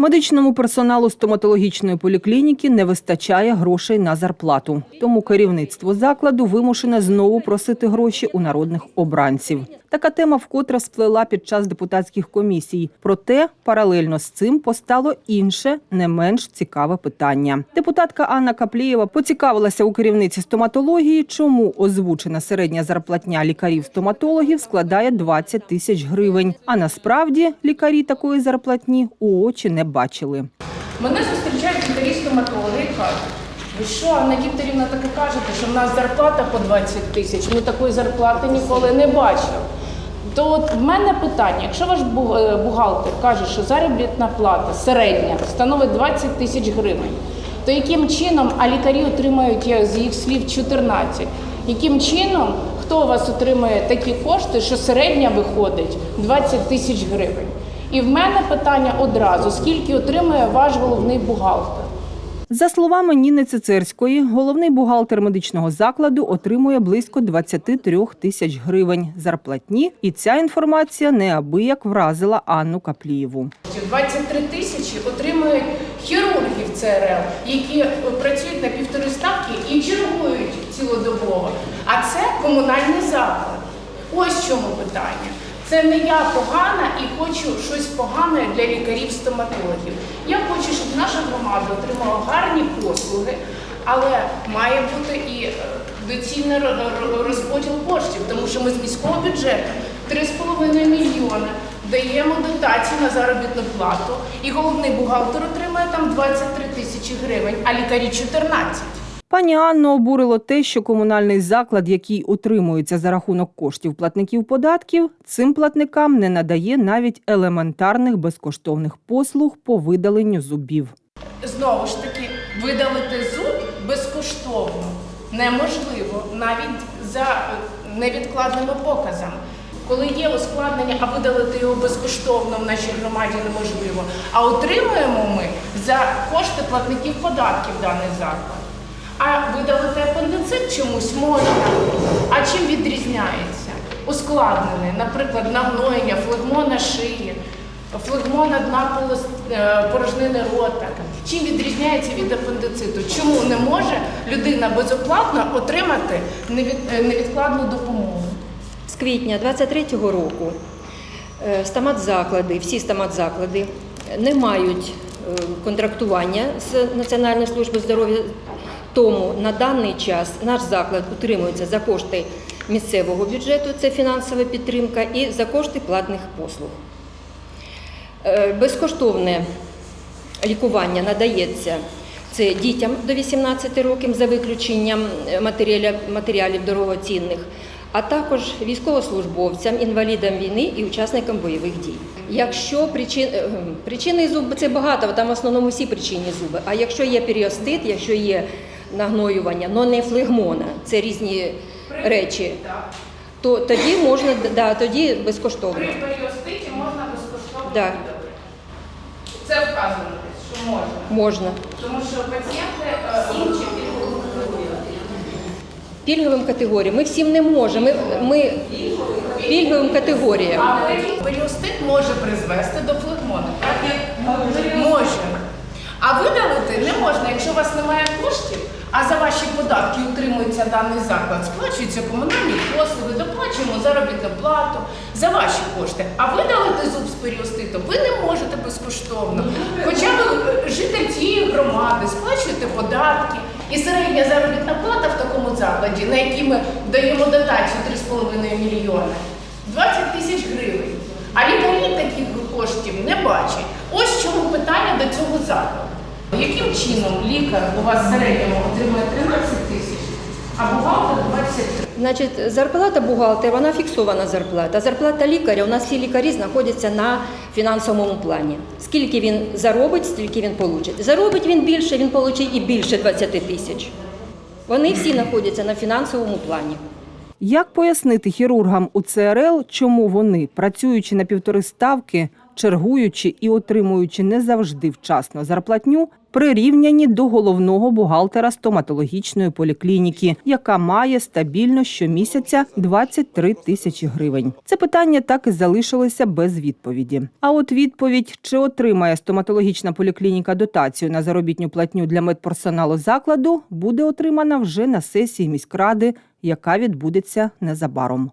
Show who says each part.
Speaker 1: Медичному персоналу стоматологічної поліклініки не вистачає грошей на зарплату. Тому керівництво закладу вимушене знову просити гроші у народних обранців. Така тема вкотре сплела під час депутатських комісій. Проте паралельно з цим постало інше, не менш цікаве питання. Депутатка Анна Каплієва поцікавилася у керівниці стоматології, чому озвучена середня зарплатня лікарів-стоматологів складає 20 тисяч гривень. А насправді лікарі такої зарплатні у очі не бачили.
Speaker 2: Мене зустрічають лікарі стоматологи і кажуть, ви що, Анна Вікторівна таке кажете, що в нас зарплата по 20 тисяч, ми такої зарплати ніколи не бачили. То в мене питання, якщо ваш е, бухгалтер каже, що заробітна плата середня становить 20 тисяч гривень, то яким чином, а лікарі отримають, я з їх слів, 14, яким чином, хто у вас отримує такі кошти, що середня виходить 20 тисяч гривень? І в мене питання одразу: скільки отримує ваш головний бухгалтер?
Speaker 1: За словами Ніни Цицерської, головний бухгалтер медичного закладу отримує близько 23 тисяч гривень зарплатні, і ця інформація неабияк вразила Анну Каплієву.
Speaker 2: 23 тисячі отримують хірурги в ЦРЛ, які працюють на півтори ставки і чергують цілодобово. А це комунальний заклад. Ось чому питання. Це не я погана і хочу щось погане для лікарів-стоматологів. Я хочу, щоб наша громада отримала гарні послуги, але має бути і е, ро- розподіл коштів, тому що ми з міського бюджету 3,5 мільйони даємо дотації на заробітну плату, і головний бухгалтер отримує там 23 тисячі гривень, а лікарі 14.
Speaker 1: Пані Анну обурило те, що комунальний заклад, який утримується за рахунок коштів платників податків, цим платникам не надає навіть елементарних безкоштовних послуг по видаленню зубів.
Speaker 2: Знову ж таки, видалити зуб безкоштовно неможливо навіть за невідкладними показами. Коли є ускладнення, а видалити його безкоштовно в нашій громаді неможливо. А отримуємо ми за кошти платників податків даний заклад. А видалити апендицит чомусь можна. А чим відрізняється? Ускладнений, наприклад, нагноєння, флегмо на шиї, флегмо на дна е, порожнини рота. Чим відрізняється від апендициту? Чому не може людина безоплатно отримати е, невідкладну допомогу?
Speaker 3: З квітня 23-го року е, стоматзаклади, всі стоматзаклади не мають контрактування з Національною службою здоров'я. Тому на даний час наш заклад утримується за кошти місцевого бюджету, це фінансова підтримка, і за кошти платних послуг. Е, Безкоштовне лікування надається це дітям до 18 років за виключенням е, матеріалів, дорогоцінних, а також військовослужбовцям, інвалідам війни і учасникам бойових дій. Якщо причин, е, причини зуби це багато, там в основному всі причинні зуби. А якщо є періостит, якщо є нагноювання, але не флегмона, це різні речі, то тоді можна да, тоді безкоштовно.
Speaker 2: При періоститі можна безкоштовно
Speaker 3: Да.
Speaker 2: Це вказано, що можна.
Speaker 3: Можна.
Speaker 2: Тому що пацієнти е, інші
Speaker 3: Пільговим категоріям ми всім не можемо. Ми, ми пільговим категоріям.
Speaker 2: А періостит може призвести до флегмону. Так? Може. А видалити не можна, якщо у вас немає коштів, а за ваші податки утримується даний заклад, сплачуються комунальні послуги, доплачуємо заробітну плату за ваші кошти. А видалити зуб з періоститу ви не можете безкоштовно. Хоча ви е, житель цієї громади, сплачуєте податки. І середня заробітна плата в такому закладі, на якій ми даємо дотацію 3,5 мільйони, 20 тисяч гривень. А лікарі таких коштів не бачать. Ось чому питання до цього закладу. Яким чином лікар у вас в середньому отримує 13 тисяч, а бухгалтер 23?
Speaker 3: Значить, зарплата бухгалтера, вона фіксована зарплата. Зарплата лікаря, у нас всі лікарі знаходяться на фінансовому плані. Скільки він заробить, стільки він получить. Заробить він більше, він получить і більше 20 тисяч. Вони всі знаходяться на фінансовому плані.
Speaker 1: Як пояснити хірургам у ЦРЛ, чому вони, працюючи на півтори ставки, чергуючи і отримуючи не завжди вчасно зарплатню, прирівняні до головного бухгалтера стоматологічної поліклініки, яка має стабільно щомісяця 23 тисячі гривень. Це питання так і залишилося без відповіді. А от відповідь, чи отримає стоматологічна поліклініка дотацію на заробітню платню для медперсоналу закладу, буде отримана вже на сесії міськради, яка відбудеться незабаром.